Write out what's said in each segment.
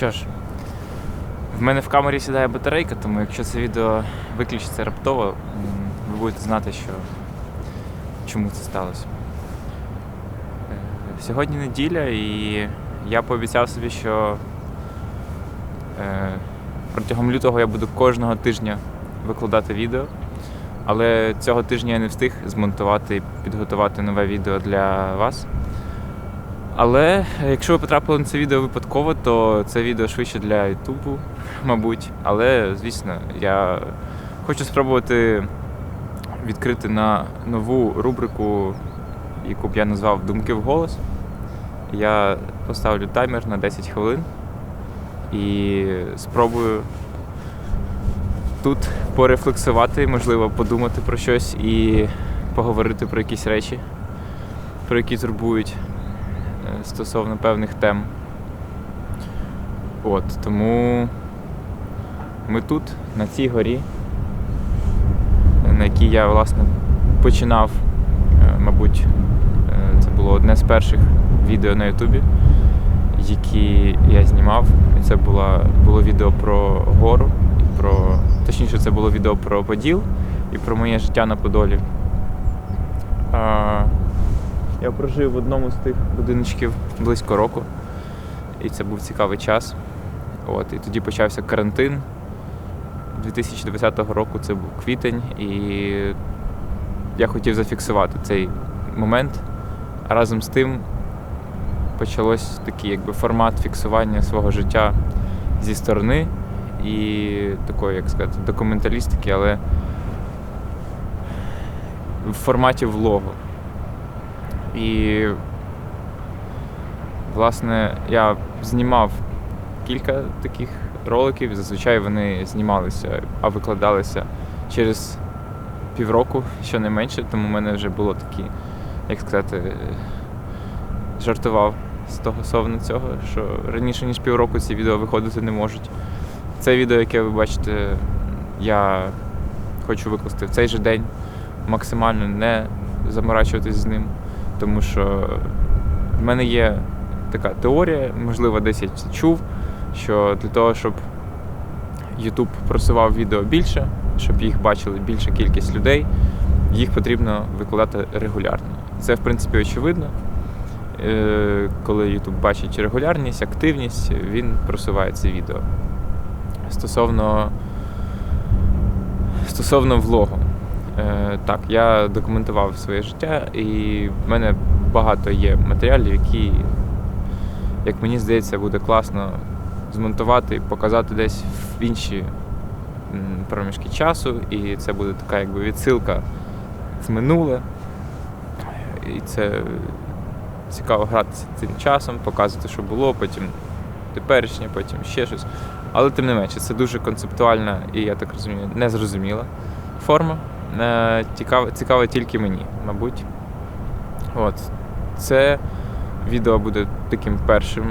що ж, в мене в камері сідає батарейка, тому якщо це відео виключиться раптово, ви будете знати, що чому це сталося. Е, Сьогодні неділя, і я пообіцяв собі, що е, протягом лютого я буду кожного тижня викладати відео. Але цього тижня я не встиг змонтувати і підготувати нове відео для вас. Але якщо ви потрапили на це відео випадково, то це відео швидше для Ютубу, мабуть. Але, звісно, я хочу спробувати відкрити на нову рубрику, яку б я назвав Думки в голос. Я поставлю таймер на 10 хвилин і спробую тут порефлексувати, можливо, подумати про щось і поговорити про якісь речі, про які турбують стосовно певних тем. От, тому ми тут, на цій горі, на якій я, власне, починав, е, мабуть, е, це було одне з перших відео на Ютубі, які я знімав. І це була, було відео про гору, і про, точніше, це було відео про Поділ і про моє життя на Подолі. Я прожив в одному з тих будиночків близько року, і це був цікавий час. От, і тоді почався карантин. 2020 року це був квітень, і я хотів зафіксувати цей момент. А разом з тим почалось такий якби формат фіксування свого життя зі сторони і такої, як сказати, документалістики, але в форматі влогу. І, власне, я знімав кілька таких роликів. Зазвичай вони знімалися, а викладалися через півроку, щонайменше, тому в мене вже було такі, як сказати, жартував стосовно цього, що раніше ніж півроку ці відео виходити не можуть. Це відео, яке ви бачите, я хочу викласти в цей же день, максимально не заморачуватись з ним, тому що в мене є така теорія, можливо, десь я це чув, що для того, щоб YouTube просував відео більше, щоб їх бачили більша кількість людей, їх потрібно викладати регулярно. Це, в принципі, очевидно. Е, Коли YouTube бачить регулярність, активність, він просуває це відео. Стосовно, стосовно влогу. Е, Так, я документував своє життя, і в мене багато є матеріалів, які, як мені здається, буде класно змонтувати показати десь в інші проміжки часу. І це буде така якби відсилка в минуле. І це цікаво гратися цим часом, показувати, що було, потім теперішнє, потім ще щось. Але тим не менше, це дуже концептуальна і, я так розумію, незрозуміла форма. Е, цікава тільки мені, мабуть. От. Це відео буде таким першим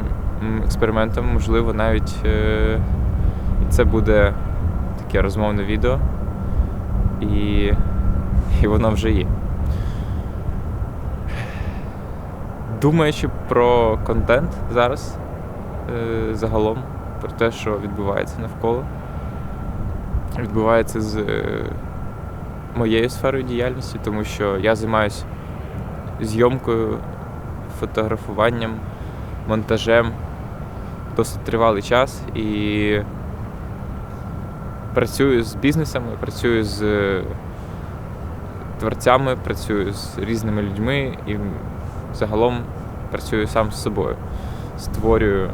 експериментом, можливо, навіть е, це буде таке розмовне відео. І, і воно вже є. Думаючи про контент зараз, е, загалом, про те, що відбувається навколо, відбувається з моєю сферою діяльності, тому що я займаюся зйомкою, фотографуванням, монтажем досить тривалий час і працюю з бізнесами, працюю з е, творцями, працюю з різними людьми і загалом працюю сам з собою, створюю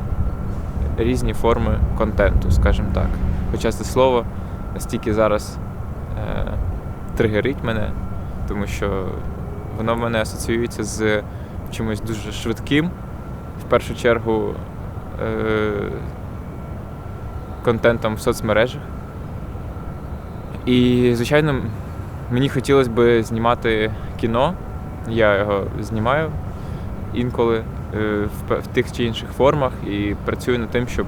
різні форми контенту, скажімо так. Хоча це слово настільки зараз тригерить мене, тому що воно в мене асоціюється з чимось дуже швидким, в першу чергу е, контентом в соцмережах. І, звичайно, мені хотілося б знімати кіно. Я його знімаю інколи е, в, в тих чи інших формах і працюю над тим, щоб